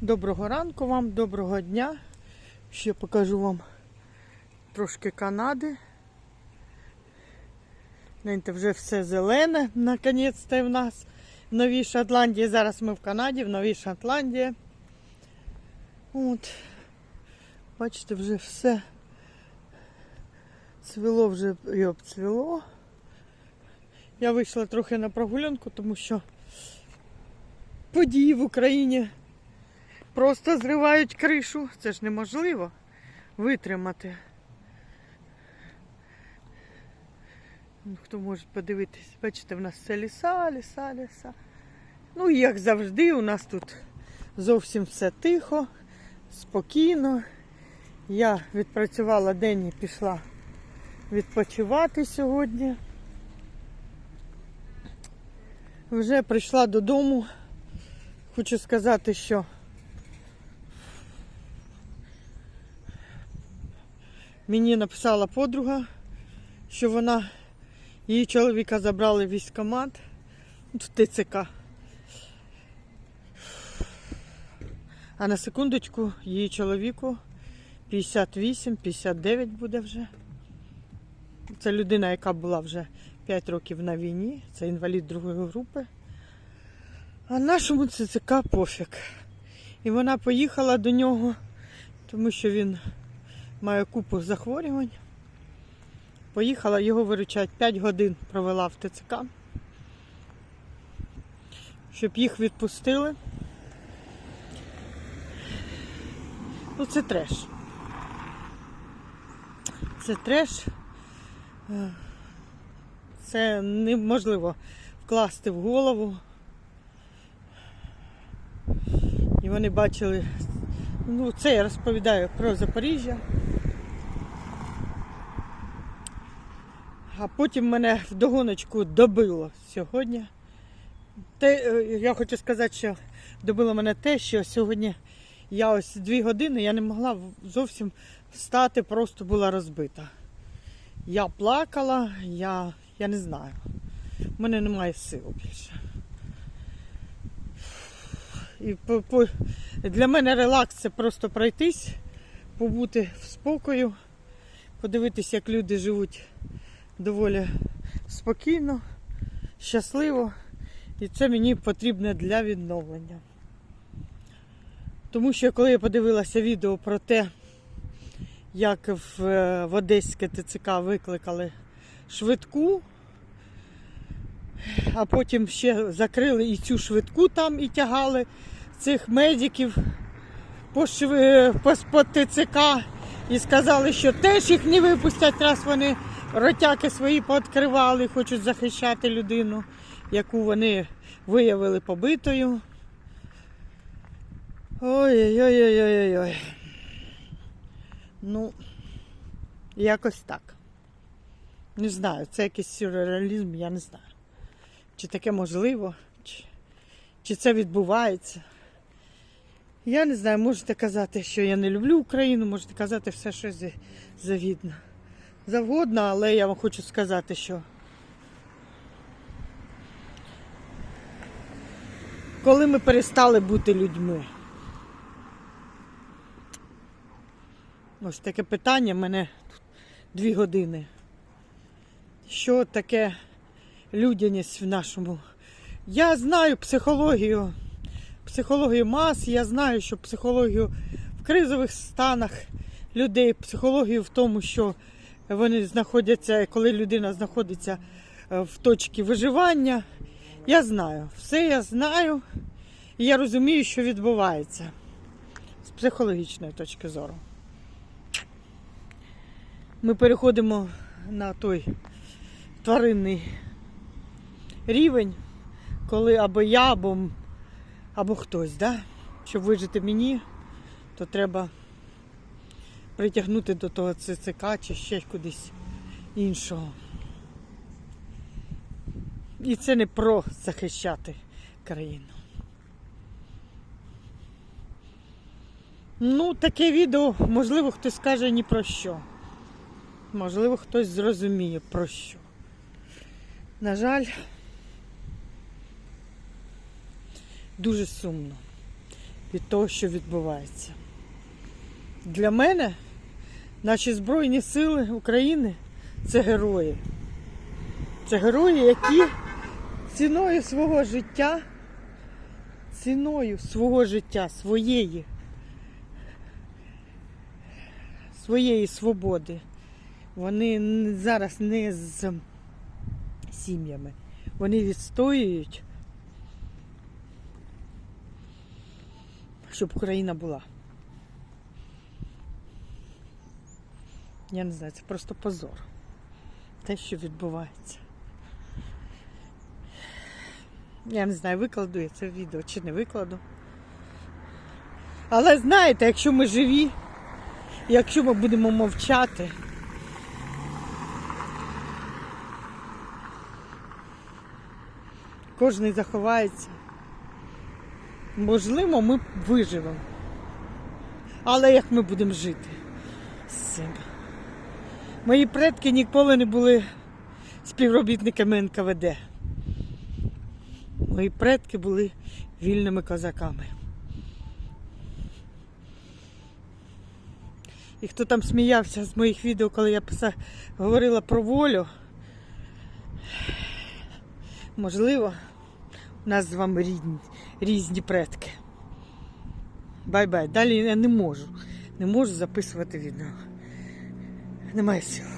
Доброго ранку вам, доброго дня. Ще покажу вам трошки Канади. Гляньте, вже все зелене, наконець-то в нас в Новій Шотландії. Зараз ми в Канаді, в Новій Шотландії. От. Бачите, вже все цвіло вже і обцвіло. Я вийшла трохи на прогулянку, тому що події в Україні просто зривають кришу. Це ж неможливо витримати. Ну, Хто може подивитись, бачите, в нас все ліса, ліса, ліса. Ну і як завжди, у нас тут зовсім все тихо, спокійно. Я відпрацювала день і пішла відпочивати сьогодні. Вже прийшла додому. Хочу сказати, що мені написала подруга, що вона її чоловіка забрали в військкомат в ТЦК. А на секундочку її чоловіку 58-59 буде вже. Це людина, яка була вже 5 років на війні, це інвалід другої групи. А нашому ЦЦК пофіг. І вона поїхала до нього, тому що він має купу захворювань. Поїхала, його виручать 5 годин провела в ТЦК, щоб їх відпустили. Ну, це треш. Це треш. Це неможливо вкласти в голову. І вони бачили, ну це я розповідаю про Запоріжжя. А потім мене вдогоночку добило сьогодні. Те, е, я хочу сказати, що добило мене те, що сьогодні я ось дві години я не могла зовсім встати, просто була розбита. Я плакала, я, я не знаю. У мене немає сил більше. І по, по, для мене релакс це просто пройтись, побути в спокою, подивитися, як люди живуть доволі спокійно, щасливо. І це мені потрібно для відновлення. Тому що коли я подивилася відео про те, як в, в Одеське ТЦК викликали швидку, а потім ще закрили і цю швидку там і тягали цих медиків по, по ТЦК і сказали, що теж їх не випустять, раз вони ротяки свої пооткривали, хочуть захищати людину, яку вони виявили побитою. Ой-ой-ой-ой-ой. Ну, якось так. Не знаю, це якийсь сюрреалізм, я не знаю. Чи таке можливо, чи, чи це відбувається. Я не знаю, можете казати, що я не люблю Україну, можете казати все, що завідно. Завгодно, але я вам хочу сказати, що коли ми перестали бути людьми. Ось таке питання в мене тут дві години. Що таке людяність в нашому? Я знаю психологію, психологію мас, я знаю, що психологію в кризових станах людей, психологію в тому, що вони знаходяться, коли людина знаходиться е, в точці виживання. Я знаю, все я знаю, і я розумію, що відбувається з психологічної точки зору. Ми переходимо на той тваринний рівень, коли або я, або, або хтось, да? щоб вижити мені, то треба притягнути до того ЦЦК чи ще кудись іншого. І це не про захищати країну. Ну, таке відео, можливо, хтось скаже ні про що. Можливо, хтось зрозуміє про що. На жаль, дуже сумно. від того, що відбувається. Для мене наші Збройні Сили України це герої. Це герої, які ціною свого життя, ціною свого життя, своєї, своєї свободи. Вони зараз не з сім'ями. Вони відстоюють, щоб Україна була. Я не знаю, це просто позор. Те, що відбувається. Я не знаю, викладу я це відео чи не викладу. Але знаєте, якщо ми живі, якщо ми будемо мовчати, кожен заховається. Можливо, ми виживемо. Але як ми будемо жити з цим? Мої предки ніколи не були співробітниками НКВД. Мої предки були вільними козаками. І хто там сміявся з моїх відео, коли я писав, говорила про волю, можливо, у нас з вами різні, різні предки. Бай-бай. Далі я не можу. Не можу записувати відео. Немає сил.